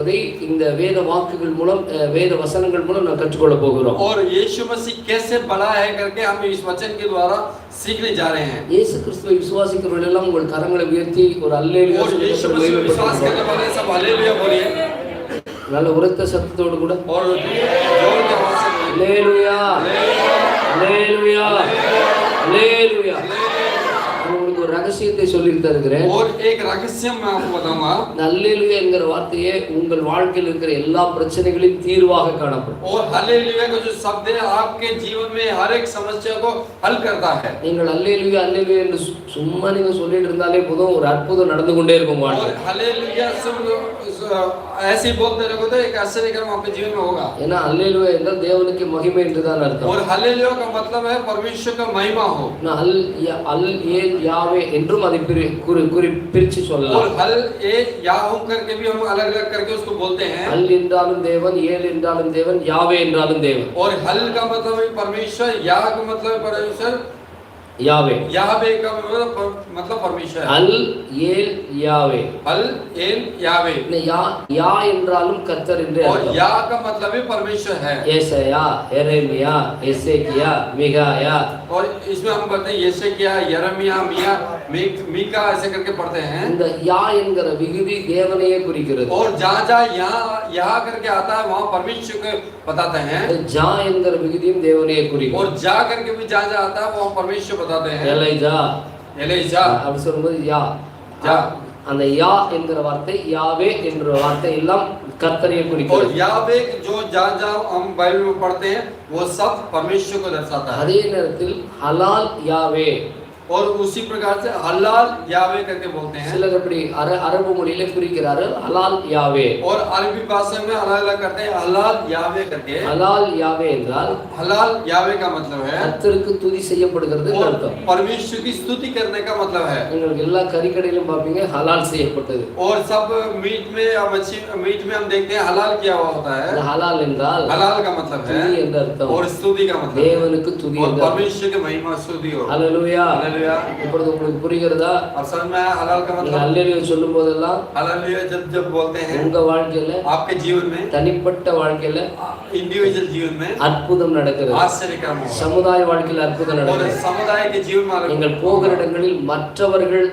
அதை இந்த வேத வாக்குகள் மூலம் அஹ், வேத வசனங்கள் மூலம் நாம் கற்றுக்கொள்ள போகிறோம் और यीशु मसीह कैसे बड़ा है करके हम इस वचन के द्वारा सीखने जा रहे हैं இயேசு கிறிஸ்துவை விசுவாசிக்கிறவர்கள் எல்லாம் உங்கள் கரங்களை உயர்த்தி ஒரு அல்லேலியா और சொல்லி यीशु கர்த்தரை मसीह में विश्वास மகிமைப்படுத்துங்கள். करने वाले सब हालेलुया बोलिए நல்ல உரத்த சத்தத்தோடு கூட और जोर के आवाज से बोलिए அல்லேலுயா அல்லேலுயா அல்லேலுயா நான் உங்களுக்கு ஒரு ரகசியத்தை சொல்லிட்டு தான் இருக்கிறேன் और एक रहस्य मैं आपको बताऊंगा இந்த அல்லேலுயா என்கிற வார்த்தையே உங்கள் வாழ்க்கையில் இருக்கிற எல்லா பிரச்சனைகளையும் தீர்வாக காணப்படும் और हालेलुया का जो शब्द है आपके जीवन में हर एक समस्या को हल करता है நீங்கள் அல்லேலுயா அல்லேலுயா என்று சு- சும்மா நீங்க சொல்லிட்டு இருந்தாலே போதும் ஒரு அற்புதம் நடந்து கொண்டே இருக்கும் और வாழ்க்கை हालेलुया सब ऐसे ही बोलते रहोगे तो एक आश्चर्य कर्म आपके जीवन में होगा ஏன்னா அல்லேலுயா என்றால் தேவனுக்கு மகிமை என்றுதான் அர்த்தம் और हालेलुया का मतलब है परमेश्वर का महिमा हो நான் அல் யா- அல் ஏல் யாவே என்றும் அதை பிரி குறி குறி பிரிச்சு और சொல்லலாம் हल ए याहू करके भी हम अलग अलग करके उसको बोलते हैं அல் என்றாலும் தேவன் ஏல் என்றாலும் தேவன் யாவே என்றாலும் தேவன் और हल का मतलब है परमेश्वर या का मतलब है परमेश्वर யாவே यावे का मतलब मतलब परमेश्वर அல் ஏல் யாவே हल एल यावे இந்த யா யா என்றாலும் கர்த்தர் என்று और அர்த்தம். या का मतलब भी परमेश्वर है ஏசாயா எரேமியா எசேக்கியா மிகாயா और इसमें हम पढ़ते हैं यशे क्या यरमिया मिया मीक मीका ऐसे करके पढ़ते हैं இந்த யா என்கிற விகுதி தேவனையே குறிக்கிறது और जहाँ जहाँ यहाँ यहाँ करके आता है वहाँ परमेश्वर को बताते हैं ஜா என்கிற விகுதியும் தேவனையே குறிக்கும் और जा करके भी जहाँ जहाँ आता है वहाँ परमेश्वर बताते हैं எலைஜா एलेजा அப்படி சொல்லும்போது யா யா. அந்த யா என்கிற வார்த்தை யாவே என்ற வார்த்தை எல்லாம் கர்த்தரையே और குறிக்கிறது यावे जो जहाँ जहाँ हम बाइबल में पढ़ते हैं वो सब परमेश्वर को दर्शाता है அதே நேரத்தில் ஹலால் யாவே और उसी प्रकार से हलाल यावे करके बोलते हैं சிலர் அப்படி அர அரபு மொழியில குறிக்கிறார்கள் ஹலால் யாவே और अरबी भाषा में अलग अलग करते हैं हलाल यावे करके ஹலால் யாவே என்றால் हलाल यावे का मतलब है கர்த்தருக்கு துதி செய்யப்படுகிறது और அர்த்தம் परमेश्वर की स्तुति करने का मतलब है உங்களுக்கு எல்லா கறிக்கடையிலும் பார்ப்பீங்க ஹலால் செய்யப்பட்டது और सब मीट में या मच्छी मीट में हम देखते हैं हलाल किया हुआ होता है அந்த ஹலால் என்றால் हलाल का मतलब துதி है என்று அர்த்தம் और स्तुति का मतलब है। தேவனுக்கு துதி और என்று அர்த்தம். परमेश्वर की महिमा स्तुति हो ஹalleluya हालेलुया இப்பொழுது உங்களுக்கு புரிகிறதா अब समझ में आया हलाल का நீங்க मतलब அல்லேலூயா சொல்லும் போதெல்லாம் हालेलुया जब जब बोलते हैं உங்க வாழ்க்கையில आपके जीवन में தனிப்பட்ட வாழ்க்கையில इंडिविजुअल जीवन में அற்புதம் நடக்கிறது आश्चर्य कर्म हो சமுதாய வாழ்க்கையில அற்புதம் और நடக்கிறது समुदाय के जीवन में अलग நீங்கள் போகிற இடங்களில் மற்றவர்கள்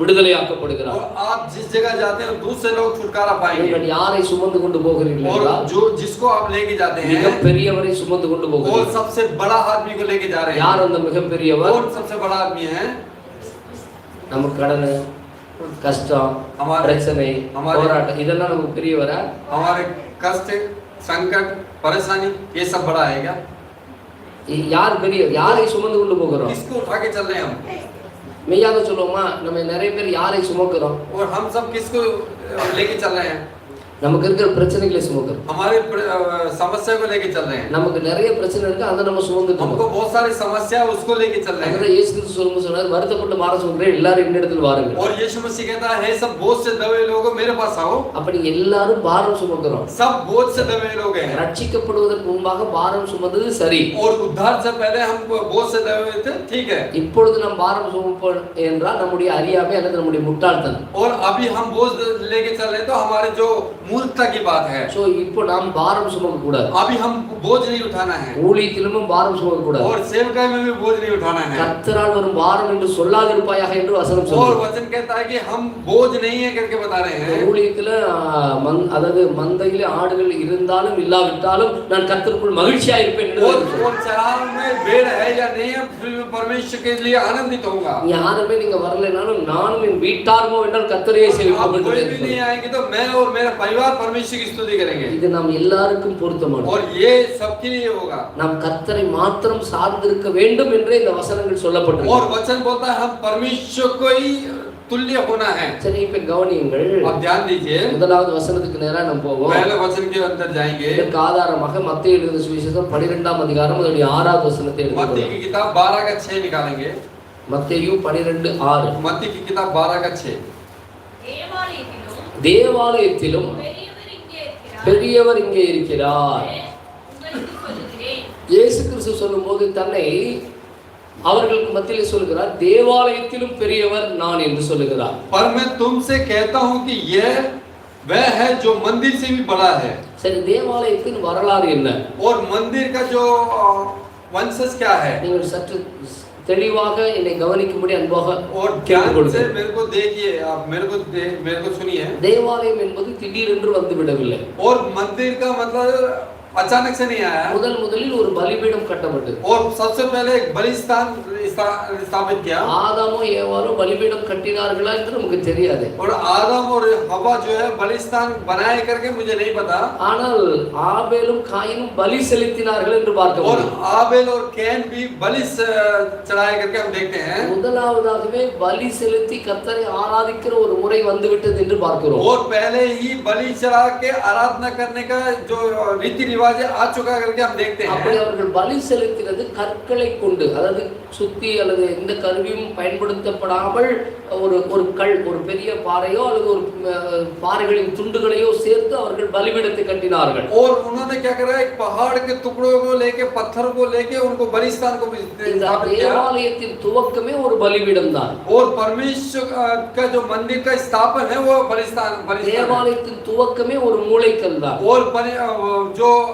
விடுதலையாக்கப்படுகிறார் और आप जिस जगह जाते हैं दूसरे लोग छुटकारा पाएंगे நீங்கள் யாரை சுமந்து கொண்டு போகிறீர்கள் और என்றால் जो जिसको आप लेके जाते हैं மிகப்பெரியவரை சுமந்து கொண்டு वो போகிறீர்கள் सबसे बड़ा आदमी को लेके जा रहे யார் हैं அந்த மிகப்பெரியவர் कौन सबसे बड़ा आदमी है நமக்கு கடன் கஷ்டம் हमारे பிரச்சனை हमारे- போராட்டம் இதெல்லாம் நமக்கு பெரியவரா हमारे कष्ट संकट परेशानी ये सब बड़ा है क्या இ- யார் பெரியவர் யாரை சுமந்து கொண்டு போகிறோம் किसको उठा के चल रहे हैं हम மெய்யாக சொல்லுவோமா நம்ம நிறைய பேர் யாரை சுமக்கிறோம் और हम सब किसको अ, लेके चल रहे हैं நமக்கு இருக்கிற பிரச்சனைகளை சுமக்கிறோம் हमारे प्र- अ, समस्या को लेके चल रहे हैं நமக்கு நிறைய பிரச்சனை இருக்கு அதை நம்ம சுமந்துட்டு हमको இருக்கோம் बहुत सारी समस्या है, उसको लेके चल रहे हैं அதுதான் இயேசு கிறிஸ்து சொல்லும்போது சொன்னார் வருத்தப்பட்டு மாற சொல்றேன் எல்லாரும் என்னிடத்தில் வாருங்கள் और यीशु मसीह कहता है सब बोझ से दबे लोगों मेरे पास आओ அப்படி எல்லாரும் பாரம் சுமக்கிறோம் सब बोझ से दबे लोग हैं ரட்சிக்கப்படுவதற்கு முன்பாக பாரம் சுமந்தது சரி और उद्धार से पहले हम बोझ से दबे हुए थे ठीक है இப்பொழுது நாம் பாரம் சுமப்போம் என்றால் நம்முடைய அறியாமை அல்லது நம்முடைய முட்டாள்தனம் और अभी हम बोझ लेके चल रहे हैं तो हमारे जो मूर्खता की बात है சோ இப்போ நாம் பாரம் சுமக்க கூடாது अभी हम बोझ नहीं उठाना है ஊழியத்திலும் பாரம் சுமக்க கூடாது और सेवकाई में भी बोझ नहीं उठाना है கர்த்தரால் வரும் பாரம் என்று சொல்லாதிருப்பாயாக என்று வசனம் और சொல்லுது वचन कहता है कि हम बोझ नहीं है करके बता रहे இந்த हैं ஊழியத்துல ஆ, மந்- அதாவது மந்தையில ஆடுகள் இருந்தாலும் இல்லாவிட்டாலும் நான் கர்த்தருக்குள் மகிழ்ச்சியா இருப்பேன் என்று और வேதம் சொல்லுது. और चराव में भेड़ है या नहीं है फिर मैं परमेश्वर के लिए आनंदित होऊंगा யாருமே நீங்க வரலைனாலும் நானும் என் வீட்டார்மோ என்றால் கர்த்தரையே आप சேவிப்போம் என்று कोई வேதம் भी சொல்லுது. नहीं आएंगे तो मैं और मेरा परिवार परमेश्वर की स्तुति करेंगे இது நாம் எல்லாருக்கும் பொருத்தமானது और ये सबके लिए होगा நாம் கர்த்தரை மாத்திரம் சார்ந்திருக்க வேண்டும் என்றே இந்த வசனங்கள் சொல்லப்பட்டிருக்கு और वचन बोलता है हम परमेश्वर को ही तुल्य होना है சரி இப்ப கவனியுங்கள் आप ध्यान दीजिए முதலாவது வசனத்துக்கு நேரா நம்ம போவோம் पहले वचन के अंदर जाएंगे இதற்கு ஆதாரமாக மத்திய எழுதின சுவிசேஷம் பனிரெண்டாம் அதிகாரம் அதனுடைய ஆறாவது வசனத்தை मत्ती எடுத்துக்கொள்ளும் की किताब बारह का छह निकालेंगे மத்தேயு பனிரெண்டு ஆறு मत्ती की किताब बारह का छह தேவாலயத்திலும் தேவாலயத்திலும் பெரியவர் இங்கே இருக்கிறார். பெரியவர் இங்கே இருக்கிறார் உங்களுக்கு சொல்லுகிறேன் இயேசு கிறிஸ்து சொல்லும்போது தன்னை அவர்களுக்கு மத்தியில் சொல்கிறார் தேவாலயத்திலும் பெரியவர் நான் என்று சொல்லுகிறார் पर मैं तुमसे कहता हूं कि यह वह है जो मंदिर से भी बड़ा है சரி தேவாலயத்தின் வரலாறு என்ன और मंदिर का जो अ, वंशज क्या है நீங்கள் சற்று தெளிவாக என்னை கவனிக்கும்படி அன்பாக தேவாலயம் என்பது திடீரென்று வந்து விடவில்லை மந்திர் கா மத்லப் अचानक से नहीं आया முதல் முதலில் ஒரு பலிபீடம் கட்டப்பட்டது और सबसे पहले एक बलिस्तान स्था- स्थापित किया ஆதாமோ ஏவாரோ பலிபீடம் கட்டினார்களா என்று நமக்கு தெரியாது और आदम और हवा जो है बलिस्तान बनाए करके मुझे नहीं पता ஆனால் ஆபேலும் காயினும் பலி செலுத்தினார்கள் என்று பார்க்க और முடியும் आबेल और कैन भी बलि स- चढ़ाए करके हम देखते हैं முதலாவதாகவே பலி செலுத்தி கர்த்தரை ஆராதிக்கிற ஒரு முறை வந்துவிட்டது என்று பார்க்கிறோம் और पहले ही बलि चढ़ा के आराधना करने का जो रीति रिवाज है आ चुका करके हम देखते அப்படி हैं அவர்கள் பலி செலுத்தினது கற்களை கொண்டு அதாவது சுத்தி அல்லது எந்த கருவியும் பயன்படுத்தப்படாமல் ஒரு ஒரு கல் ஒரு பெரிய பாறையோ அல்லது ஒரு அஹ், பாறைகளின் துண்டுகளையோ சேர்த்து அவர்கள் பலிபீடத்தை கட்டினார்கள் और उन्होंने क्या करा एक पहाड़ के टुकड़ों को लेके पत्थर को लेके उनको बलिस्तान को भी இந்த स्थापित किया தேவாலயத்தின் துவக்கமே ஒரு பலிபீடம் தான் और परमेश्वर का जो मंदिर का स्थापन है वो बलिस्तान बलिस्तान है। தேவாலயத்தின் துவக்கமே ஒரு மூளைக்கல் தான் और परि- जो अ,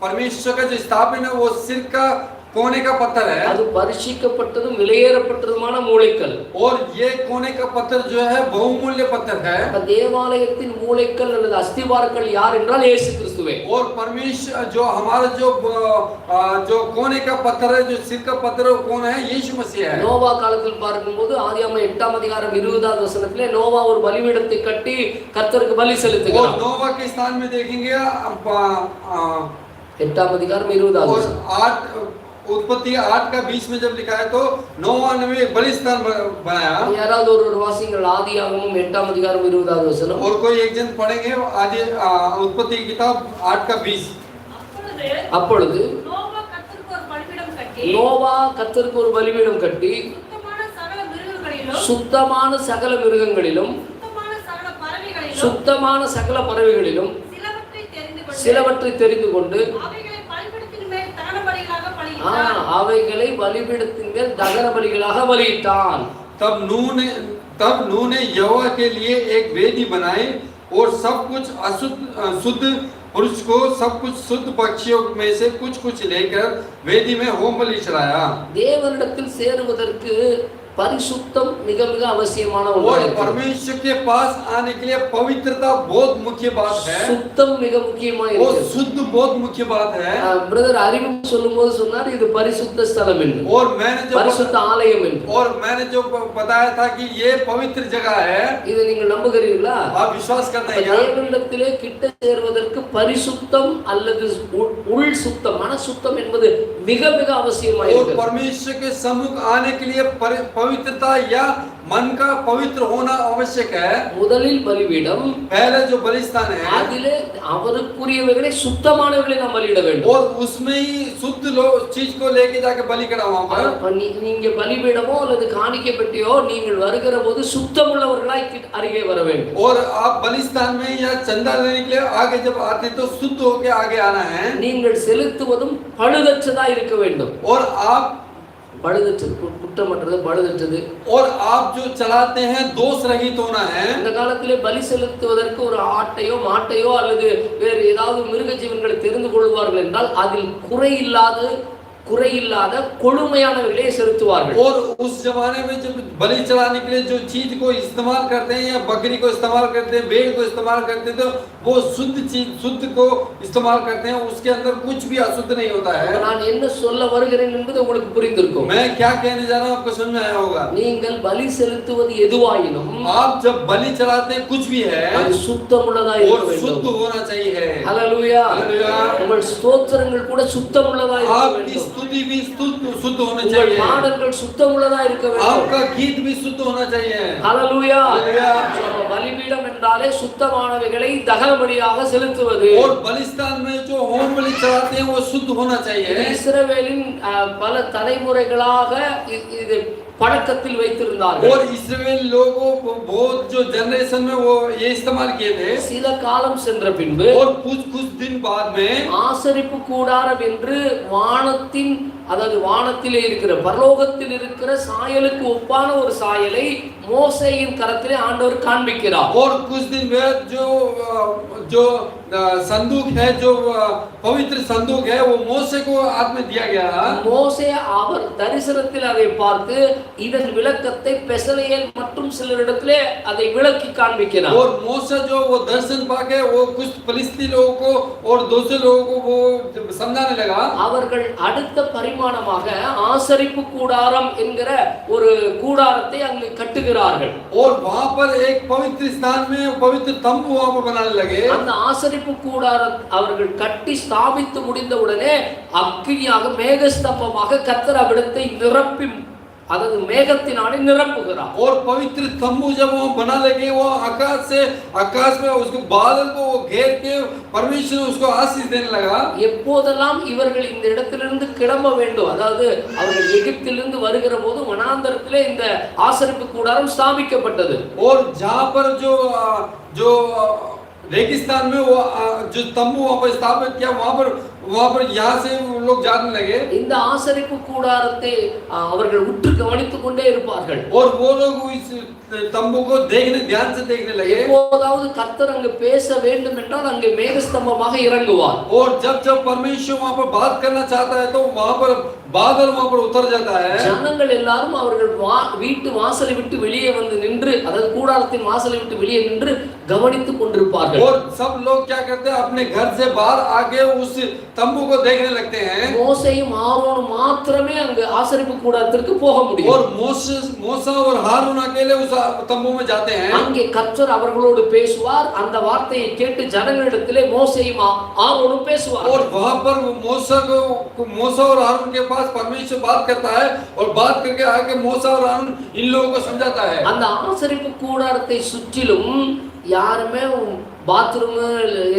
परमेश्वर का जो स्थापन है वो सिर का कोने का पत्थर है அது பரிசிக்கப்பட்டதும் விலையேறப்பட்டதுமான மூளைக்கல் और ये कोने का पत्थर जो है बहुमूल्य पत्थर है அப்ப தேவாலயத்தின் மூளைக்கல் அல்லது அஸ்திவாரக்கல் யார் என்றால் இயேசு கிறிஸ்துவே और परमेश्वर जो हमारा जो अ, जो कोने का पत्थर है जो सिर का पत्थर है वो कौन है यीशु मसीह है நோவா காலத்தில் பார்க்கும்போது ஆதியாம எட்டாம் அதிகாரம் இருபதாவது வசனத்திலே நோவா ஒரு பலிபீடத்தை கட்டி கர்த்தருக்கு பலி और செலுத்துகிறார் नोवा के स्थान में देखेंगे अ, अ, எட்டாம் அதிகாரம் இருபதாவது और வசனம் आठ उत्पत्ति आठ का बीस में जब लिखा है तो नोवा ने भी एक बलिस्तान ब- बनाया யாராவது ஒரு ஒரு வாசிங்கள் ஆதியாகமும் எட்டாம் அதிகாரம் இருபதாவது வசனம் और कोई एक जन पढ़ेंगे आदि अ, उत्पत्ति की किताब आठ का बीस அப்பொழுது அப்பொழுது நோவா கர்த்தருக்கு ஒரு பலிபீடம் கட்டி நோவா கர்த்தருக்கு ஒரு பலிபீடம் கட்டி சுத்தமான சகல மிருகங்களிலும் சுத்தமான சகல மிருகங்களிலும் சுத்தமான சகல பறவைகளிலும் சுத்தமான சகல பறவைகளிலும் சிலவற்றை தெரிந்து கொண்டு பலிகளாக ஆ, பலியிட்டான் அவைகளை பலிபீடத்தின் மேல் தகன பலிகளாக பலியிட்டான் तब नूह ने तब नूह ने यहोवा के लिए एक वेदी बनाई और सब कुछ अशुद्ध अ, शुद्ध पुरुष को सब कुछ शुद्ध पक्षियों में से कुछ कुछ लेकर वेदी में होम बलि चढ़ाया தேவனிடத்தில் சேருவதற்கு பரிசுத்தம் மிக மிக அவசியமான और ஒன்று परमेश्वर के पास आने के लिए पवित्रता बहुत मुख्य बात है சுத்தம் மிக முக்கியமா वो இருக்கு शुद्ध बहुत मुख्य बात है பிரதர் அறிமுகம் சொல்லும் போது சொன்னார் இது பரிசுத்த ஸ்தலம் என்று और मैंने जो பரிசுத்த ஆலயம் என்று और मैंने जो बताया था कि ये पवित्र जगह है இதை நீங்கள் நம்புகிறீர்களா आप विश्वास करते அப்ப हैं क्या தேவனிடத்திலே கிட்ட சேர்வதற்கு பரிசுத்தம் அல்லது உள்- உள் சுத்தம் மன சுத்தம் என்பது மிக மிக और அவசியமாயிருக்கு परमेश्वर के सम्मुख आने के लिए परि- पवित्रता या मन का पवित्र होना आवश्यक है முதலில் பலிபீடம் पहले जो बलिस्तान है அதிலே அவருக்குரியவைகளை சுத்தமானவைகளை நாம் பலியிட வேண்டும் और उसमें ही शुद्ध लोग चीज को लेके जाके बलि करा वहां पर அப்ப நீ- நீங்க பலிபீடமோ அல்லது காணிக்கை பெட்டியோ நீங்கள் வருகிற போது சுத்தமுள்ளவர்களாய் கிட்ட- அருகே வர வேண்டும் और आप बलिस्तान में या चंदा लेने के लिए आगे जब आते तो शुद्ध होके आगे आना है நீங்கள் செலுத்துவதும் பழுதற்றதா இருக்க வேண்டும் और आप பழுதற்றது கு- குற்றமற்றது பழுதற்றது और आप जो चलाते हैं दोष रहित होना है இந்த காலத்திலே பலி செலுத்துவதற்கு ஒரு ஆட்டையோ மாட்டையோ அல்லது வேறு ஏதாவது மிருக ஜீவன்களை தெரிந்து கொள்வார்கள் என்றால் அதில் குறையில்லாத குறையில்லாத கொழுமையானவர்களே செலுத்துவார்கள் और उस जमाने में जब बलि चढ़ाने के लिए जो चीज को इस्तेमाल करते हैं या बकरी को इस्तेमाल करते हैं भेड़ को इस्तेमाल करते हैं तो वो शुद्ध चीज शुद्ध को इस्तेमाल करते हैं उसके अंदर कुछ भी अशुद्ध नहीं होता அப்ப है நான் என்ன சொல்ல வருகிறேன் என்பது உங்களுக்கு புரிந்திருக்கும் मैं क्या कहने जा रहा हूँ आपको समझ में आया होगा நீங்கள் பலி செலுத்துவது எதுவாயினும் आप जब बलि चढ़ाते हैं कुछ भी है அது சுத்தமுள்ளதா இருக்க वो शुद्ध வேண்டும் होना चाहिए ஹalleluya ஹalleluya. உங்கள் ஸ்தோத்திரங்கள் கூட சுத்தமுள்ளதா இருக்க आपकी வேண்டும் स्तुति भी शुद्ध शुद्ध होना உங்கள் चाहिए பாடல்கள் சுத்தமுள்ளதா இருக்க வேண்டும் आपका गीत भी शुद्ध होना चाहिए ஹalleluya ஹalleluya. அப்ப பலிபீடம் என்றாலே சுத்தமானவைகளை தகனபலியாக செலுத்துவது और बलिस्तान में जो होम बलि चढ़ाते हैं वो शुद्ध होना இது चाहिए இஸ்ரவேலின் அஹ், பல தலைமுறைகளாக இ- இது பழக்கத்தில் வைத்திருந்தார்கள் और इसराइल लोगों को बहुत जो जनरेशन में वो ये इस्तेमाल किए थे சில காலம் சென்ற பின்பு और कुछ कुछ दिन बाद में ஆசரிப்பு கூடாரம் என்று வானத்தின் அதாவது வானத்திலே இருக்கிற பரலோகத்தில் இருக்கிற சாயலுக்கு ஒப்பான ஒரு சாயலை மோசையின் கரத்திலே ஆண்டவர் காண்பிக்கிறார் और कुछ दिन बाद जो अ, जो अ, संदूक है जो अ, पवित्र संदूक है वो मोसे को हाथ में दिया गया மோசே அவர் தரிசனத்தில் அதை பார்த்து இதன் விளக்கத்தை பெசலையேல் மற்றும் சிலரிடத்திலே அதை விளக்கி காண்பிக்கிறார் और मोसा जो वो दर्शन पाके वो कुछ फलिस्ती लोगों को और दूसरे लोगों को वो समझाने लगा அவர்கள் அடுத்த பரிமாணமாக ஆசரிப்பு கூடாரம் என்கிற ஒரு கூடாரத்தை அங்கு கட்டுகிறார்கள் और वहां पर एक पवित्र स्थान में पवित्र तंबू वहां पर बनाने लगे அந்த ஆசரிப்பு கூடாரம் அவர்கள் கட்டி ஸ்தாபித்து முடிந்தவுடனே அக்கினியாக மேகஸ்தம்பமாக கத்தர் அவ்விடத்தை நிரப்பி அதாவது மேகத்தினாலே நிரப்புகிறார் और पवित्र तंबू जब वो बना लगे वो आकाश से आकाश में उसको बादल को वो घेर के परमेश्वर उसको आशीष देने लगा எப்போதெல்லாம் இவர்கள் இந்த இடத்திலிருந்து கிளம்ப வேண்டும் அதாவது அவர்கள் எகிப்திலிருந்து வருகிற போது வனாந்தரத்திலே இந்த ஆசரிப்பு கூடாரம் ஸ்தாபிக்கப்பட்டது और जहाँ पर जो अ, जो अ, रेगिस्तान में वो अ, जो तंबू वहां पर स्थापित किया वहां पर वहां पर यहाँ से वो लोग जाने लगे இந்த ஆசரிப்பு கூடாரத்தை ஆ, அவர்கள் உற்று கவனித்துக் கொண்டே இருப்பார்கள் और वो लोग इस तंबू को देखने ध्यान से देखने लगे எப்போதாவது கர்த்தர் அங்கு பேச வேண்டும் என்றால் அங்கே மேகஸ்தம்பமாக இறங்குவார் और जब जब परमेश्वर वहां पर बात करना चाहता है तो वहां पर बादल वहां पर उतर जाता है ஜனங்கள் எல்லாரும் அவர்கள் வா- வீட்டு வாசலை விட்டு வெளியே வந்து நின்று அதாவது கூடாரத்தின் வாசலை விட்டு வெளியே நின்று கவனித்துக் கொண்டிருப்பார்கள் और सब लोग क्या करते हैं अपने घर से बाहर आके उस तंबू को देखने लगते हैं மோசையும் ஆரோனும் மாத்திரமே அங்கு ஆசரிப்பு கூடாரத்திற்கு போக முடியும் और मोसेस मोसा और हारून अकेले उस तंबू में जाते हैं அங்கே கர்த்தர் அவர்களோடு பேசுவார் அந்த வார்த்தையை கேட்டு ஜனங்களிடத்திலே மோசையும் ஆ- ஆரோனும் பேசுவார் और वहां पर वो मूसा को मूसा और हारून के पास परमेश्वर बात करता है और बात करके आके मूसा और हारून इन लोगों को समझाता है அந்த ஆசரிப்பு கூடாரத்தை சுற்றிலும் யாருமே பாத்ரூம்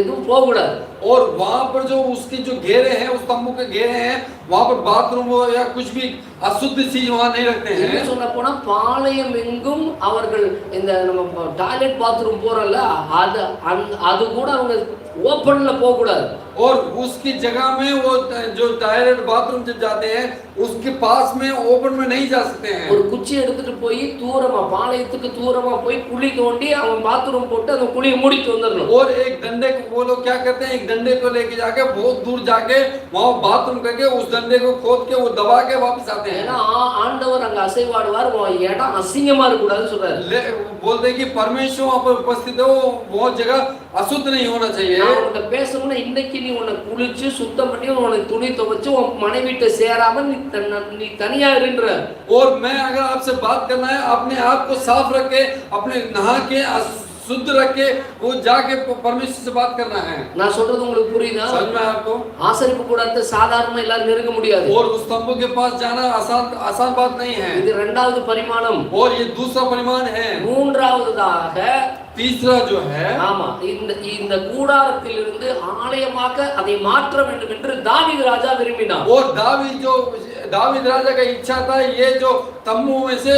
எதுவும் போகக்கூடாது और वहां पर जो उसके जो घेरे हैं उस तंबू के घेरे हैं वहां पर बाथरूम हो या कुछ भी अशुद्ध चीज वहां नहीं रखते हैं இன்னும் சொல்ல போனா பாளையம் எங்கும் அவர்கள் இந்த நம்ம டாய்லெட் பாத்ரூம் போறோம்ல அது அந்த- அது கூட அவங்க ஓப்பன்ல போக கூடாது और उसकी जगह में वो जो टॉयलेट बाथरूम जब जाते हैं उसके पास में ओपन में नहीं जा सकते हैं ஒரு குச்சி எடுத்துட்டு போய் தூரமா பாளையத்துக்கு தூரமா போய் குழி தோண்டி அவன் பாத்ரூம் போட்டு அந்த குழியை மூடிட்டு வந்துடணும் और एक डंडे को वो लोग क्या करते हैं एक डंडे को लेके जाके बहुत दूर जाके वहां बाथरूम करके उस डंडे को खोद के वो दबा के वापस आते हैं ஏன்னா ஆ- ஆண்டவர் அங்க அசைவாடுவார் உன் இடம் அசிங்கமா இருக்கக்கூடாதுன்னு சொல்றாரு ले बोलते हैं कि परमेश्वर वहां पर उपस्थित है वो बहुत जगह अशुद्ध नहीं होना चाहिए நான் உன்கிட்ட பேசணும்னா இன்னைக்கு நீ உன்னை குளிச்சு சுத்தம் பண்ணி உனக்கு துணி துவைச்சு உன் மனைவிட்ட சேராம நீ தன்ன- நீ தனியா இருன்ற और मैं अगर आपसे बात करना है अपने आप को साफ रखे अपने नहा के अस- शुद्ध रखे वो जाके प- परमेश्वर से बात करना है நான் சொல்றது உங்களுக்கு புரியுதா समझ में आया आपको ஆசரிப்பு கூடாரத்தை சாதாரண எல்லாரும் நெருங்க முடியாது और उस तंबू के पास जाना आसान आसान बात नहीं है இது இரண்டாவது பரிமாணம் और ये दूसरा परिमाण है மூன்றாவதாக तीसरा जो है ஆமா இந்த இந்த கூடாரத்திலிருந்து ஆலயமாக அதை மாற்ற வேண்டும் என்று தாவீது ராஜா விரும்பினார் और दावीद जो दावीद राजा का इच्छा था ये जो तंबू में से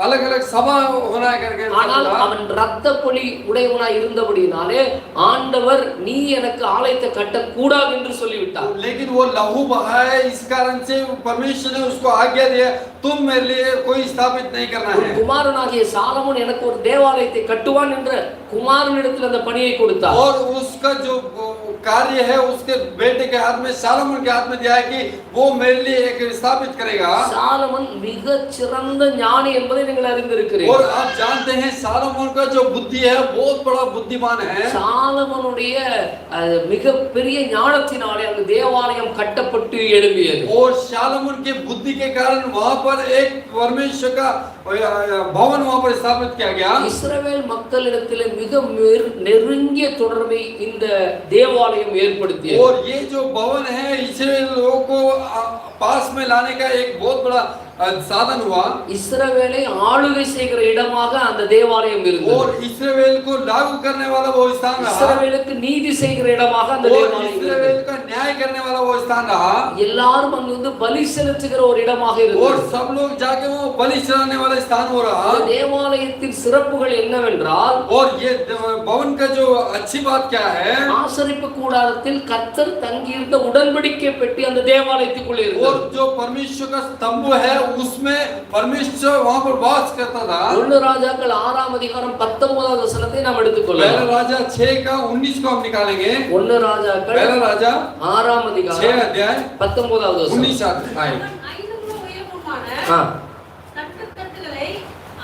अलग अलग सभा होना है करके ஆனால் था। அவன் ரத்த பொலி உடையவனாய் இருந்தபடினாலே ஆண்டவர் நீ எனக்கு ஆலயத்தை கட்டக்கூடாது என்று சொல்லிவிட்டார் लेकिन वो लहू बहा है इस कारण से परमेश्वर ने उसको आज्ञा दिया तुम मेरे लिए कोई स्थापित नहीं करना ஒரு है குமாரனாகிய சாலமோன் எனக்கு ஒரு தேவாலயத்தை கட்டுவான் என்ற குமாரனிடத்தில் அந்த பணியை கொடுத்தார் और उसका जो कार्य है उसके बेटे के हाथ में सालमन के हाथ में दिया है कि वो मेरे लिए एक स्थापित करेगा சாலமன் மிக சிறந்த ஞானி என்பதை நீங்கள் அறிந்திருக்கிறீர்கள் और आप जानते हैं सालमन का जो बुद्धि है बहुत बड़ा बुद्धिमान है சாலமனுடைய அஹ், மிகப்பெரிய ஞானத்தினாலே அந்த தேவாலயம் கட்டப்பட்டு எழும்பியது और शालमन के बुद्धि के कारण वहां पर एक परमेश्वर का अ, भवन वहां पर स्थापित किया गया இஸ்ரவேல் மக்களிடத்தில் மிக மெரு- நெருங்கிய தொடர்பை இந்த தேவாலயம் ஏற்படுத்தியது और ये जो भवन है इसराइल लोगों को अ, पास में लाने का एक बहुत बड़ा साधन हुआ இஸ்ரவேலை ஆளுகை செய்கிற இடமாக அந்த தேவாலயம் இருந்தது और इसराइल को लागू करने वाला वो स्थान रहा இஸ்ரவேலுக்கு நீதி செய்கிற இடமாக அந்த और தேவாலயம் இருந்தது इसराइल का न्याय करने वाला वो स्थान रहा எல்லாரும் அங்கு வந்து பலி செலுத்துகிற ஒரு இடமாக और இருந்தது सब लोग जाके वो बलि चढ़ाने वाला स्थान हो रहा இந்த தேவாலயத்தின் சிறப்புகள் என்னவென்றால் और ये भवन का जो अच्छी बात क्या है ஆசரிப்பு கூடாரத்தில் கர்த்தர் தங்கியிருந்த உடன்படிக்கை பெட்டி அந்த தேவாலயத்துக்குள்ளே और இருந்தது जो परमेश्वर का स्तंभ है उसमें परमेश्वर वहां पर वास करता था ஒன்னு ராஜாக்கள் ஆறாம் அதிகாரம் பத்தொன்பதாவது வசனத்தை நாம் पहला எடுத்துக்கொள்ளலாம் राजा छह का उन्नीस को हम निकालेंगे ஒன்னு ராஜாக்கள் पहला राजा ஆறாம் छह அதிகாரம் अध्याय பத்தொன்பதாவது வசனம் उन्नीस अध्याय அவன் ஐந்து முழ உயரமுமான ஆ, தட்டுத்தட்டுகளை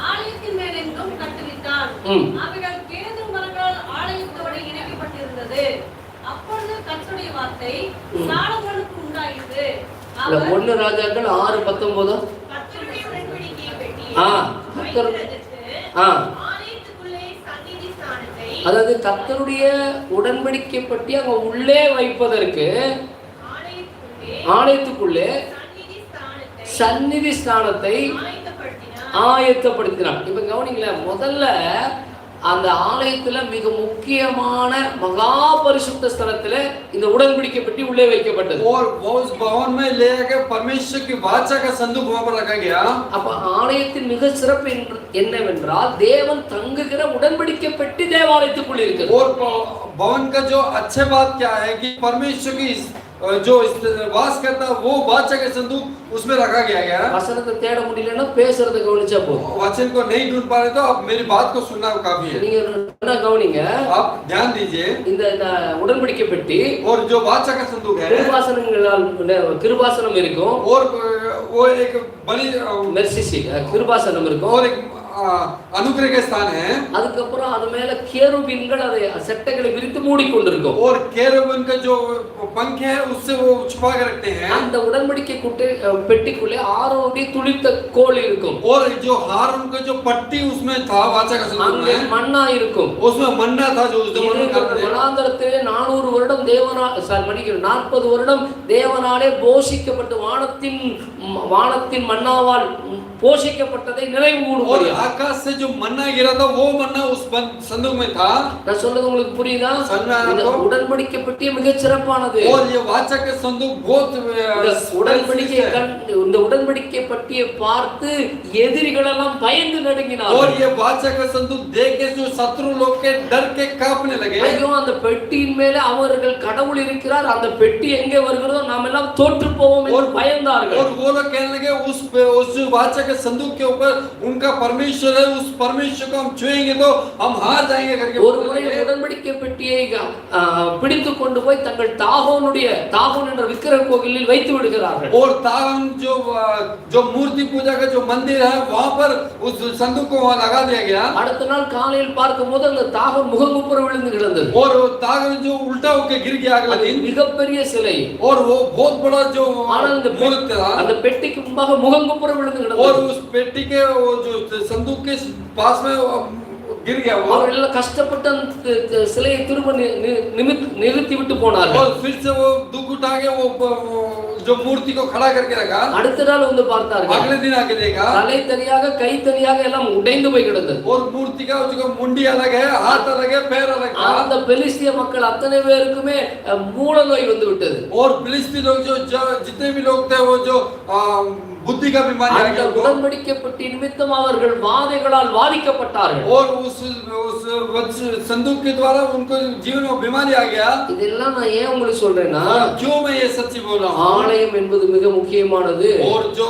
ஆலயத்தின் மேலெங்கும் கட்டுவித்தான் ம். அவைகள் கேது மரங்களால் ஆலயத்தோடு இணைக்கப்பட்டிருந்தது அப்பொழுது கர்த்தருடைய வார்த்தை சாலமோனுக்கு உண்டாயிற்று இல்ல அவர் ஒன்னு ராஜாக்கள் ஆறு பத்தொன்பதோ? ஆ, கர்த்தர்- ஆ. அதாவது கத்தருடைய உடன்படிக்கை பற்றி அவங்க உள்ளே வைப்பதற்கு ஆலயத்துக்குள்ளே சந்நிதி ஸ்தானத்தை ஆயத்தப்படுத்தினான் ஆயத்தப்படுத்தினார். இப்ப கவனிங்களேன் முதல்ல அந்த ஆலயத்துல மிக முக்கியமான மகா பரிசுத்த ஸ்தலத்துல இந்த உடன்படிக்கை பெட்டி உள்ளே வைக்கப்பட்டது और वो उस भवन में ले आके परमेश्वर की वाचा का संदूक वहां पर रखा गया அப்ப ஆலயத்தின் மிக சிறப்பு என்று- என்னவென்றால் தேவன் தங்குகிற உடன்படிக்கை பெட்டி தேவாலயத்துக்குள் இருக்கிறது और भवन का जो अच्छे बात क्या है कि परमेश्वर की इस- जो इस- वास करता है वो वाचा का संदूक उसमें रखा गया गया வசனத்தை தேட முடியலன்னா பேசுறத கவனிச்சா போதும் वचन को नहीं ढूंढ पा रहे तो अब मेरी बात को सुनना काफी है நீங்க நல்லா கவனிங்க आप ध्यान दीजिए இந்த இந்த உடன்படிக்கை பெட்டி और जो वाचा का संदूक है கிருபாசனங்களால் கிருபாசனம் இருக்கும் और वो एक बलि மெர்சி சீட் கிருபாசனம் இருக்கும் और एक அனுகிரகிஸ்தானே? அதுக்கப்புறம் அது மேல கேருபின்கள் அதை செட்டைகளை விரித்து மூடிக்கொண்டிருக்கும். கொண்டிருக்கும் ஓர் का जो पंख है उससे वो அந்த உடன்படிக்கை குட்டை பெட்டிக்குள்ளே ஆரோனுடைய துளித்த கோல் இருக்கும். और जो हारून का जो पट्टी उसमें था वाचा का மன்னா இருக்கும். उसमें मन्ना था जो उस जमाने வருடம் தேவனா சார் மணிக்கு 40 வருடம் தேவனாலே போஷிக்கப்பட்டு வானத்தின் வானத்தின் மன்னாவால் போஷிக்கப்பட்டதை நினைவு கூடுவார் आकाश से जो मन्ना गिरा था वो मन्ना उस बंद- संदूक में था நான் சொல்றது உங்களுக்கு புரியுதா சொன்னா இந்த அப்போ- உடன்படிக்கை பெட்டியே மிகச் சிறப்பானது और ये वाचा का संदूक बहुत இந்த अ, உடன்படிக்கை है। கண் இந்த உடன்படிக்கை பட்டியை பார்த்து எதிரிகள் எல்லாம் பயந்து और நடுங்கினார்கள் ये वाचा का संदूक देख के जो शत्रु लोग के डर के कांपने लगे ஐயோ அந்த பெட்டியின் மேலே அவர்கள் கடவுள் இருக்கிறார் அந்த பெட்டி எங்கே வருகிறதோ நாம் எல்லாம் தோற்று போவோம் என்று और பயந்தார்கள் और वो लोग कहने लगे उस उस वाचा के संदूक के ऊपर उनका परमेश्वर है उस परमेश्वर को हम छुएंगे तो हम हार जाएंगे करके ஒரு बोलने முறை लगे। உடன்படிக்கை பெட்டியை பிடித்து கொண்டு போய் தங்கள் தாகோனுடைய தாகோன் என்ற விக்கிரக கோவிலில் வைத்து விடுகிறார்கள் और तावन जो अ, जो मूर्ति पूजा का जो मंदिर है वहां पर उस संदूक को वहां लगा दिया गया அடுத்த நாள் காலையில் பார்க்கும்போது அந்த தாகம் முகங்குப்புற விழுந்து கிடந்தது और वो तावन जो उल्टा होके गिर गया अगले அது दिन மிகப்பெரிய சிலை और वो बहुत बड़ा जो ஆனால் அந்த பெ- मूर्ति था அந்த பெட்டிக்கு முன்பாக முகங்குப்புற விழுந்து और கிடந்தது उस पेटी के वो जो संदूक के पास में वो गिर गया वो அவர்கள் எல்லாம் கஷ்டப்பட்டு அந்த தி- தி- சிலையை திரும்ப நி- நி- நிமித்- நிறுத்தி விட்டு போனார்கள் और फिर से वो दुख उठा के वो, वो जो मूर्ति को खड़ा करके रखा அடுத்த நாள் வந்து பார்த்தார்கள் अगले दिन आके देखा தலை தனியாக கை தனியாக எல்லாம் உடைந்து போய் கிடந்தது और मूर्ति का उसका मुंडी अलग है हाथ अलग है पैर अलग था அந்த பெலிஸ்திய மக்கள் அத்தனை பேருக்குமே அஹ், மூல நோய் வந்து விட்டது और फिलिस्ती लोग जो, जो जितने भी लोग थे वो जो आ, बुद्धि का बीमारी आ அந்த गया उनको। உடன்படிக்கப்பட்ட நிமித்தம் அவர்கள் வாதைகளால் பாதிக்கப்பட்டார்கள் और उस उस वत्स- संदूक के द्वारा उनको जीवन में बीमारी आ गया இதெல்லாம் நான் ஏன் உங்களுக்கு சொல்றேன்னா और क्यों मैं ये सच्ची बोल रहा हूँ ஆலயம் என்பது மிக முக்கியமானது और जो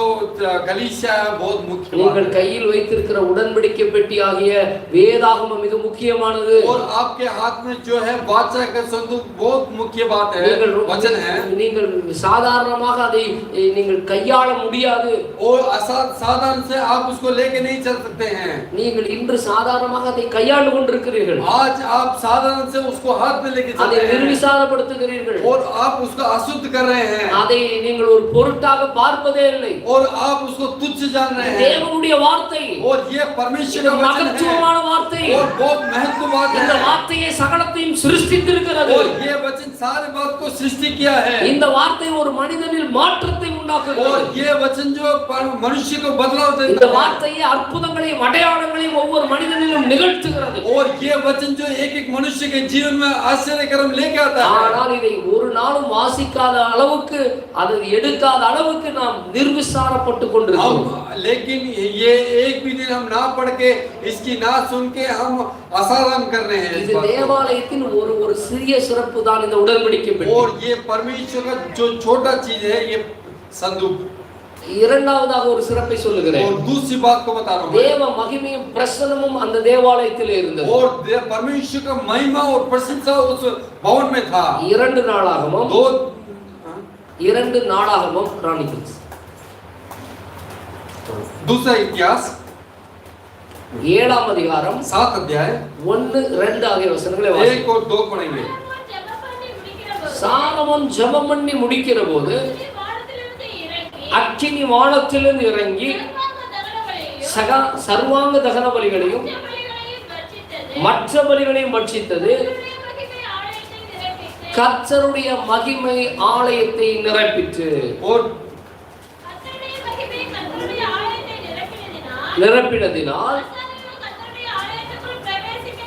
कलीसिया है बहुत मुख्य बात நீங்கள் है। கையில் வைத்திருக்கிற உடன்படிக்கை பெட்டி ஆகிய வேதாகமம் மிக முக்கியமானது और आपके हाथ में जो है बादशाह का संदूक बहुत मुख्य बात है நீங்கள் वचन है நீங்கள் சாதாரணமாக அதை eh, நீங்கள் கையாள முடியாது और असा- साधन से आप उसको लेके नहीं चल सकते हैं நீங்கள் இன்று சாதாரணமாக அதை கையாண்டு கொண்டிருக்கிறீர்கள் आज आप साधन से उसको हाथ में लेके அதை चलते हैं நிர்விசாரப்படுத்துகிறீர்கள் और आप उसको अशुद्ध कर रहे हैं அதை நீங்கள் ஒரு பொருட்டாக பார்ப்பதே இல்லை और आप उसको तुच्छ जान रहे हैं தேவனுடைய வார்த்தை और ये परमेश्वर இது का वचन है மகத்துவமான வார்த்தை और बहुत महत्व बात இந்த है வார்த்தையை சகலத்தையும் சிருஷ்டித்திருக்கிறது और ये वचन सारे बात को सृष्टि किया है இந்த வார்த்தை ஒரு மனிதனில் மாற்றத்தை और உண்டாக்குகிறது ये वचन जो पर- मनुष्य को बदलाव இந்த देता है வார்த்தையே அற்புதங்களையும் அடையாளங்களையும் ஒவ்வொரு மனிதனிலும் நிகழ்த்துகிறது और ये वचन जो एक एक मनुष्य के जीवन में आश्चर्यकरम लेके आता है ஆனால் இதை ஒரு நாளும் வாசிக்காத அளவுக்கு அதை எடுக்காத அளவுக்கு நாம் நிர்விசாரப்பட்டு கொண்டிருக்கிறோம் हम लेकिन ये एक भी दिन हम ना पढ़ के इसकी ना सुन के हम असाराम कर रहे हैं इस இது बात को। தேவாலயத்தின் ஒரு ஒரு சிறிய சிறப்பு தான் இந்த உடன்படிக்கை பெட்டி. और ये परमेश्वर का जो छोटा चीज है ये संदूक இரண்டாவதாக ஒரு சிறப்பை சொல்லுகிறேன் और दूसरी बात को बता रहा हूँ தேவ மகிமையும் பிரசனமும் அந்த தேவாலயத்தில் இருந்தது और दे- परमेश्वर का महिमा और प्रशंसा उस भवन में था இரண்டு நாளாகமும் दो இரண்டு நாளாகமும் கிரானிக்கல்ஸ் दूसरा इतिहास ஏழாம் அதிகாரம் सात अध्याय ஒன்னு ரெண்டு ஆகிய வசனங்களை வாசி एक और दो पढ़ेंगे சாலமோன் ஜெபம் பண்ணி முடிக்கிற போது அக்கினி வானத்திலிருந்து இறங்கி சகா சர்வாங்க தகன பலிகளையும் மற்ற பலிகளையும் பட்சித்தது கர்த்தருடைய மகிமை ஆலயத்தை நிரப்பிற்று. நிரப்பினதினால் நிரப்பினதினால் ஆசாரியர்கள் கர்த்தருடைய ஆலயத்துக்குள் பிரவேசிக்க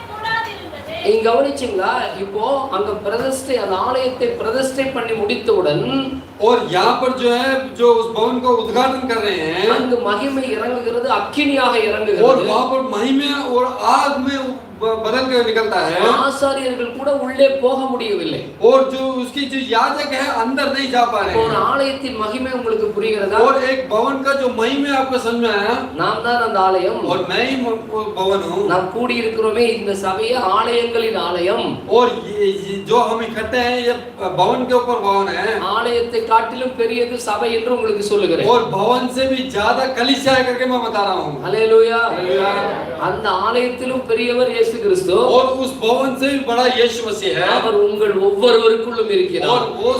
கூடாதிருந்தது. நீங்க கவனிச்சீங்களா இப்போ அங்க பிரதிஷ்டை அந்த ஆலயத்தை பிரதிஷ்டை பண்ணி முடித்தவுடன் और यहाँ पर जो है जो उस भवन का उद्घाटन कर रहे हैं அங்கு மகிமை இறங்குகிறது அக்கினியாக और இறங்குகிறது वहाँ पर महिमा और आग में ब- बदल कर निकलता है ஆசாரியர்கள் கூட உள்ளே போக முடியவில்லை और जो उसकी जो याजक है अंदर नहीं जा पा रहे ஒரு हैं ஆலயத்தின் மகிமை உங்களுக்கு புரிகிறதா और एक भवन का जो महिमा आपको समझ में आया நாம் தான் அந்த ஆலயம் और मैं ही म- वो भवन हूँ நாம் கூடியிருக்கிறோமே இந்த சபையே ஆலயங்களின் ஆலயம் और ये, ये जो हम इकट्ठे हैं ये भवन के ऊपर भवन है ஆலயத்தை காட்டிலும் பெரியது சபை என்று உங்களுக்கு சொல்லுகிறேன் और भवन से भी ज्यादा कलिसिया है करके मैं बता रहा हूँ அல்லேலூயா அல்லேலூயா. அந்த ஆலயத்திலும் பெரியவர் இயேசு கிறிஸ்து और उस भवन से भी बड़ा यीशु मसीह है அவர் உங்கள் ஒவ்வொருவருக்குள்ளும் இருக்கிறார் और वो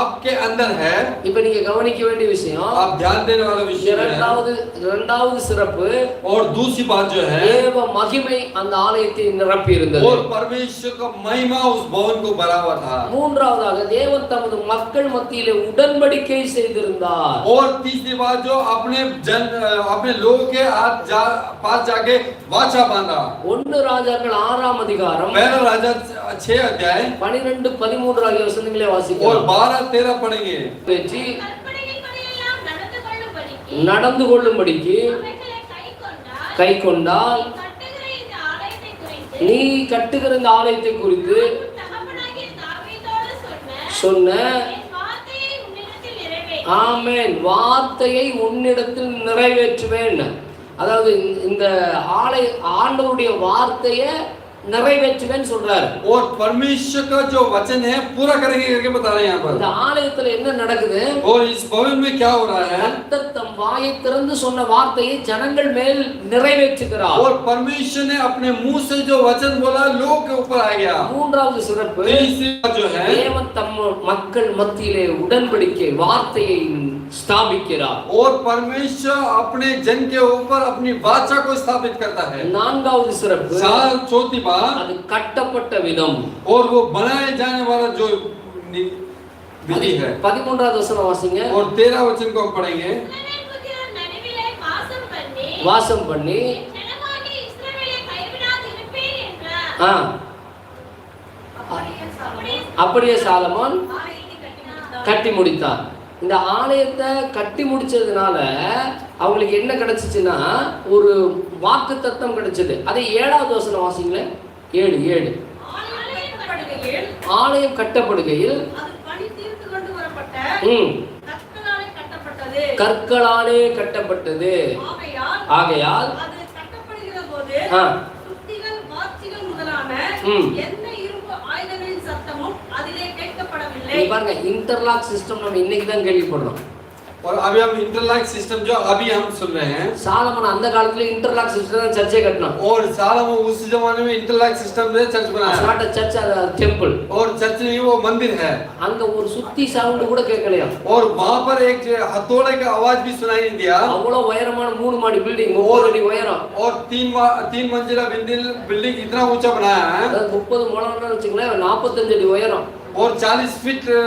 आपके अंदर है। இப்ப நீங்க கவனிக்க வேண்டிய விஷயம் आप ध्यान देने वाला विषय இரண்டாவது இரண்டாவது சிறப்பு और दूसरी बात जो है தேவ மகிமை அந்த ஆலயத்தை நிரப்பி இருந்தது. और परमेश्वर का महिमा उस भवन को भरा हुआ था। மூன்றாவதாக தேவன் தமது மக்கள் மத்தியிலே உடன்படிக்கை செய்திருந்தார். और तीसरी बात जो अपने जन अपने लोगों के आज जा, पास जाके वाचा बांधा। ஒன்னு ராஜாக்கள் ஆறாம் அதிகாரம் पहला राजा 6 अध्याय 12 13 ஆகிய வசனங்களை வாசிக்கிறோம். और 12 தேரப்படுங்க பேச்சு. நடந்து கொள்ளும்படிக்கு கை கொண்டால் நீ கட்டுகிற இந்த ஆலயத்தை குறித்து சொன்ன ஆமேன். வார்த்தையை உன்னிடத்தில் நிறைவேற்றுவேன். அதாவது இந்த ஆலய ஆண்டவருடைய வார்த்தையை நிறைவேற்றுவேன் சொல்றாரு और परमेश्वर का जो वचन है पूरा करेंगे करके बता रहे हैं यहाँ இந்த पर ஆலயத்துல என்ன நடக்குது और इस भवन में क्या हो रहा है கர்த்தர் தம் வாயை திறந்து சொன்ன வார்த்தையை ஜனங்கள் மேல் நிறைவேற்றுகிறார் और परमेश्वर ने अपने मुंह से जो वचन बोला लोग के ऊपर आ गया மூன்றாவது சிறப்பு तीसरी बात जो है தேவன் தம் மக்கள் மத்தியிலே உடன்படிக்கை வார்த்தையை ஸ்தாபிக்கிறார் और परमेश्वर अपने जन के ऊपर अपनी वाचा को स्थापित करता है நான்காவது சிறப்பு चार चौथी बात அது கட்டப்பட்ட விதம் और वो बनाए जाने वाला जो नि- विधि है பதிமூன்றாவது வசனம் வாசிங்க और तेरह वचन को हम पढ़ेंगे இஸ்ரவேல் புத்திரர் நடுவிலே வாசம் பண்ணி வாசம் பண்ணி ஜனமாகிய இஸ்ரவேலை கைவிடாதிருப்பேன் என்றார். ஆ அப்படியே சாலமோன் அப்படியே சாலமோன் ஆலயத்தை கட்டினார். கட்டி முடித்தார் இந்த ஆலயத்தை கட்டி முடிச்சதுனால அவங்களுக்கு என்ன கிடைச்சிச்சுன்னா ஒரு வாக்கு தத்தம் கிடைச்சது. அதை ஏழாவது வசனம் வாசிங்களேன். ஏழு ஏழு. ஆலயம் கட்டப்படுகையில் கற்களாலே கட்டப்பட்டது. ஆகையால் ஆ, முதலான ம். எந்த இரும்பு ஆயுதங்களின் சத்தமும் அதிலே கேட்கப்படவில்லை இங்க பாருங்க இன்டர்லாக் சிஸ்டம் நம்ம இன்னைக்கு தான் கேள்விப்படுறோம் और अभी हम इंटरलॉक सिस्टम जो अभी हम सुन रहे हैं சாலமன் அந்த காலத்துல இன்டர்லாக் சிஸ்டம் தான் சர்ச்சை கட்டினான் और सालों में उस जमाने में इंटरलॉक सिस्टम से चर्च बनाया நாட்ட சர்ச் அது டெம்பிள் और चर्च नहीं वो मंदिर है அங்க ஒரு சுத்தி சவுண்டு கூட கேட்கலையா और वहां पर एक जो हथौड़े का आवाज भी सुनाई नहीं दिया அவ்வளவு உயரமான மூணு மாடி பில்டிங் ஒவ்வொரு அடி உயரம் और तीन मा- तीन मंजिला बिल्डिंग बिल्डिंग इतना ऊंचा बनाया है அதாவது முப்பது முழம்னு வச்சுங்களேன் நாற்பத்தஞ்சு அடி உயரம் और 40 फीट अ,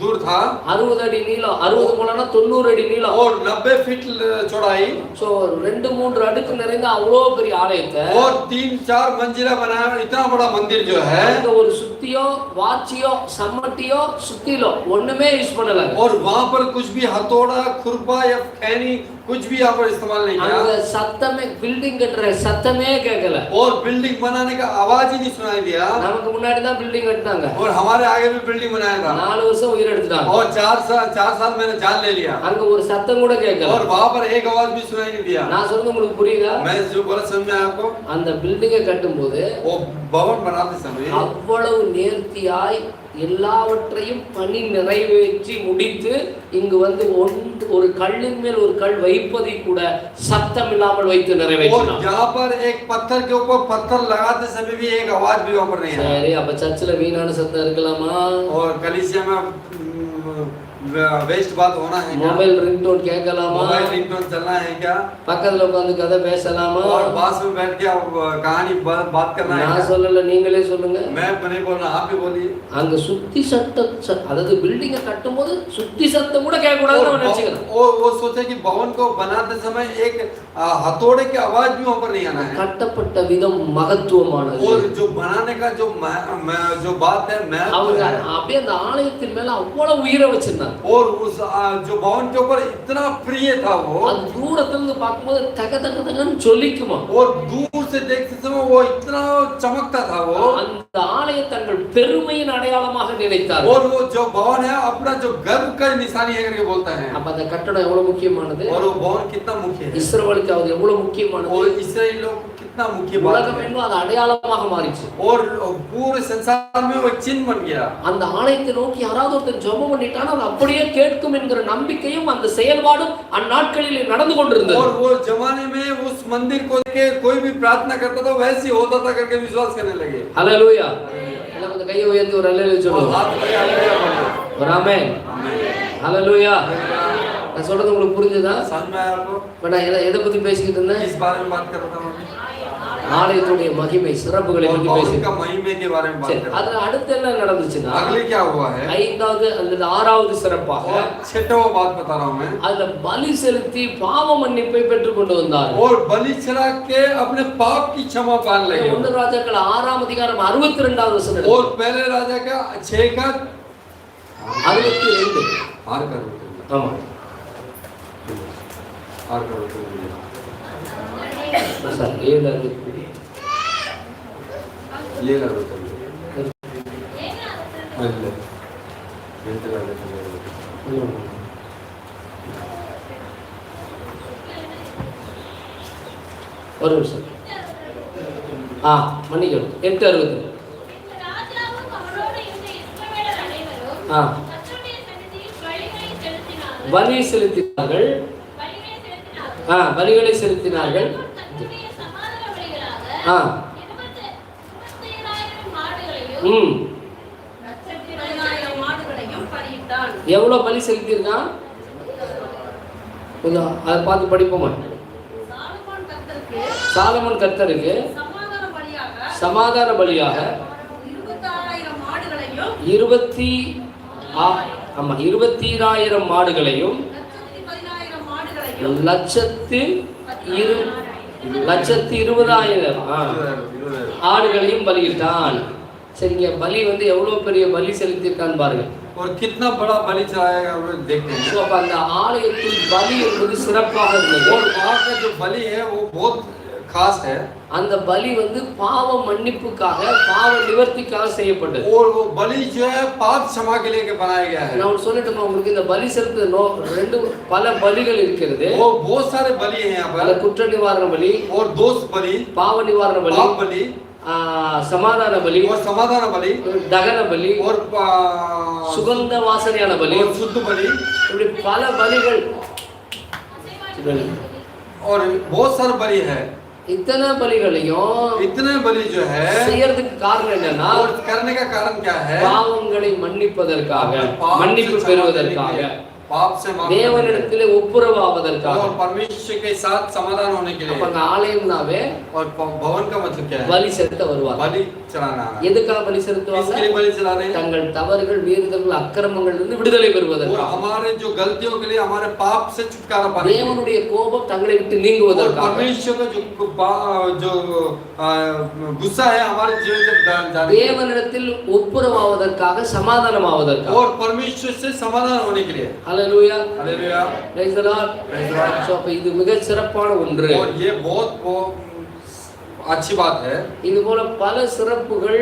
दूर था அறுபது அடி நீளம் அறுபது முழம்னா தொண்ணூறு அடி நீளம் और 90 फीट अ, चौड़ाई சோ ரெண்டு மூன்று அடுக்கு நிறைந்த அவ்வளோ பெரிய ஆலயத்தை और तीन चार मंजिला बनाया हुआ इतना बड़ा मंदिर जो है அங்க ஒரு சுத்தியோ வாச்சியோ சம்மட்டியோ சுத்திலோ ஒண்ணுமே யூஸ் பண்ணல और वहां पर कुछ भी हथौड़ा खुरपा या खैनी कुछ भी यहाँ पर इस्तेमाल नहीं அங்க किया சத்தமே பில்டிங் கட்டுற சத்தமே கேட்கல और बिल्डिंग बनाने का आवाज ही नहीं सुनाई दिया நமக்கு முன்னாடி தான் பில்டிங் கட்டினாங்க और हमारे आगे भी बिल्डिंग बनाया था நாலு வருஷம் உயிர் எடுத்துட்டாங்க और चार साल चार साल मैंने जान ले लिया அங்க ஒரு சத்தம் கூட கேட்கல और वहां पर एक आवाज भी सुनाई नहीं दिया நான் சொல்றது உங்களுக்கு புரியுதா मैं जो बोला समझ में आया आपको அந்த பில்டிங்கை கட்டும்போது वो भवन बनाते समय அவ்வளவு நேர்த்தியாய் எல்லாவற்றையும் பணி நிறைவேற்றி முடித்து இங்கு வந்து ஒன்று ஒரு கல்லின் மேல் ஒரு கல் வைப்பதை கூட சத்தம் இல்லாமல் வைத்து और நிறைவேற்றினார் यहाँ पर एक पत्थर के ऊपर पत्थर लगाते समय भी एक आवाज भी वहां पर नहीं है சரி அப்ப சர்ச்சில் வீணான சத்தம் இருக்கலாமா और कलिसिया में वेस्ट बात होना है क्या மொபைல் ரிங்டோன் கேட்கலாமா मोबाइल रिंगटोन चलना है क्या பக்கத்துல உட்காந்து கதை பேசலாமா और पास में बैठ के आप कहानी बा- बात करना है நான் क्या சொல்லல நீங்களே சொல்லுங்க मैं नहीं बोल रहा आप ही बोलिए அங்க சுத்தி சத்தம் ச- அதாவது பில்டிங்கை கட்டும்போது சுத்தி சத்தம் கூட கேட்க கூடாதுன்னு அவன் நினைச்சுக்கிறான் वो वो सोचे कि भवन को बनाते समय एक आ, हथौड़े की आवाज भी वहां पर नहीं आना है கட்டப்பட்ட விதம் மகத்துவமானது और जो बनाने का जो मैं, मैं, जो बात है அவங்க महत्व है அப்படியே அந்த ஆலயத்தின் மேல அவ்வளவு உயிரை வச்சிருந்தாங்க और उस आ, जो भवन के ऊपर इतना प्रिय था वो அது தூரத்துல இருந்து பார்க்கும்போது தக தக தகன்னு சொல்லிக்குமா और दूर से देखते समय वो इतना चमकता था वो அந்த ஆலயம் தங்கள் பெருமையின் அடையாளமாக நினைத்தார் और वो जो भवन है अपना जो गर्व का निशानी है करके बोलता है அப்ப அந்த கட்டடம் எவ்வளவு முக்கியமானது और वो भवन कितना मुख्य है இஸ்ரவேலுக்கு அது எவ்வளவு முக்கியமானது और इसराइल लोग को कितना मुख्य बात உலகம் है என்பது அது அடையாளமாக மாறிச்சு और पूरे संसार में वो एक चिन्ह बन गया அந்த ஆலயத்தை நோக்கி யாராவது ஒருத்தர் ஜெபம் பண்ணிட்டானா அது அப்படியே கேட்கும் என்கிற நம்பிக்கையும் அந்த செயல்பாடும் அந்நாட்களிலே நடந்து கொண்டிருந்தது और वो जमाने में उस मंदिर को के कोई भी प्रार्थना करता था वैसे ही होता था करके विश्वास करने लगे ஹalleluya எல்லாம் கொஞ்சம் கையை உயர்த்தி ஒரு அல்லேலூயா और சொல்லுங்க हाथ बढ़े हालेलुया बोलो। ஒரு ஆமென் ஹalleluya நான் சொல்றது உங்களுக்கு புரிஞ்சுதா समझ में आया आपको இப்ப நான் எதை எதை பத்தி பேசிக்கிட்டு இருந்தேன் किस बारे में बात कर रहा था मैं ஆலயத்துடைய மகிமை சிறப்புகளை और பத்தி भवन பேசி का महिमे के बारे में बात சரி कर रहा அதுல அடுத்து என்ன நடந்துச்சுன்னா था अगले क्या हुआ है ஐந்தாவது அல்லது ஆறாவது சிறப்பாக और छठवा बात बता रहा हूँ मैं அதுல பலி செலுத்தி பாவ மன்னிப்பை பெற்றுக் கொண்டு வந்தார் और बलि चढ़ा के अपने पाप की क्षमा पाने लगे ஒன்று ராஜாக்கள் ஆறாம் அதிகாரம் அறுபத்தி ரெண்டாவது வசனம் और पहले राजा का छह का அறுபத்தி ரெண்டு हार कर ஆமா हार कर சார் ஏழு அறுபத்தி ஏழு அறுபத்தஞ்சு இல்லை எட்டு அறுபத்தஞ்சு ஒரு நிமிஷம். ஆ மன்னிக்கணும். எட்டு அறுபது ஆ. வலி செலுத்தினார்கள். ஆ வரிகளை செலுத்தினார்கள். ம். எவ்வளோ பலி செலுத்தியிருக்கான் கொஞ்சம் அதை பார்த்து படிப்போமா? சாலமோன் கர்த்தருக்கு சமாதான பலியாக இருபத்தி ஆ- ஆமா இருபத்தீராயிரம் மாடுகளையும் லட்சத்து இரு லட்சத்தி இருபதாயிரம். ஆடுகளையும் பலியிட்டான். சரிங்க பலி வந்து எவ்வளவு பெரிய பலி செலுத்தியிருக்கான்னு பாருங்க ஒரு கிட்னா படா பலி ஸோ அப்போ அந்த ஆலயத்தில் பலி என்பது சிறப்பாக இருந்தது. ஒரு ஆலயத்தில் பலியை जो बलि है वो बहुत खास है அந்த பலி வந்து பாவ மன்னிப்புக்காக பாவ நிவர்த்திக்காக செய்யப்பட்டது और वो बलि जो है पाप क्षमा के लिए बनाया गया है நான் ஒன்று சொல்லட்டுமா உங்களுக்கு இந்த பலி செலுத்த நோ ரெண்டு பல பலிகள் இருக்கிறது वो बहुत सारे बलि हैं यहाँ பல पर குற்ற நிவாரண பலி और दोष बलि பாவ நிவாரண பலி पाप बलि ஆ, சமாதான பலி और समाधान बलि தகன பலி और आ, சுகந்த வாசனையான பலி और शुद्ध बलि இப்படி பல பலிகள் और बहुत सारे बलि है இத்தனை பலிகளையும் इतने बलि जो है செய்யறதுக்கு காரணம் என்னன்னா और करने का कारण क्या है பாவங்களை மன்னிப்பதற்காக பாவத்தை மன்னிப்பு சமாதானம் பெறுவதற்காக पाप से माफ करने के लिए। தேவனிடத்திலே ஒப்புரவாவதற்காக और परमेश्वर के साथ समाधान होने के அப்ப लिए அங்க ஆலயம்னாவே और प- भवन का मतलब क्या है பலி செலுத்த வருவாங்க बलि चढ़ाना है எதுக்காக பலி செலுத்துவாங்க किसके लिए बलि चढ़ा रहे हैं தங்கள் தவறுகள் மீறுதல்கள் அக்கிரமங்கள் இருந்து விடுதலை और பெறுவதற்காக हमारे जो गलतियों के लिए हमारे पाप से छुटकारा पाने के लिए। தேவனுடைய கோபம் தங்களை விட்டு और நீங்குவதற்காக परमेश्वर का जो बा- जो आ, गुस्सा है हमारे जीवन से जा- जाने के लिए। தேவனிடத்தில் ஒப்புரவாவதற்காக சமாதானமாவதற்காக और परमेश्वर से समाधान होने के लिए Hallelujah hallelujah praise the lord Praise the Lord. So, அப்ப இது மிக சிறப்பான ஒன்று और ये बहुत बहुत अच्छी बात है இது போல பல சிறப்புகள்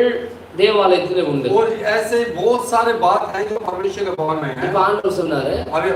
தேவாலயத்திலே உண்டு और ऐसे बहुत सारे बात हैं जो परमेश्वर के भवन में है இப்ப ஆண்டவர் சொன்னாரு अभी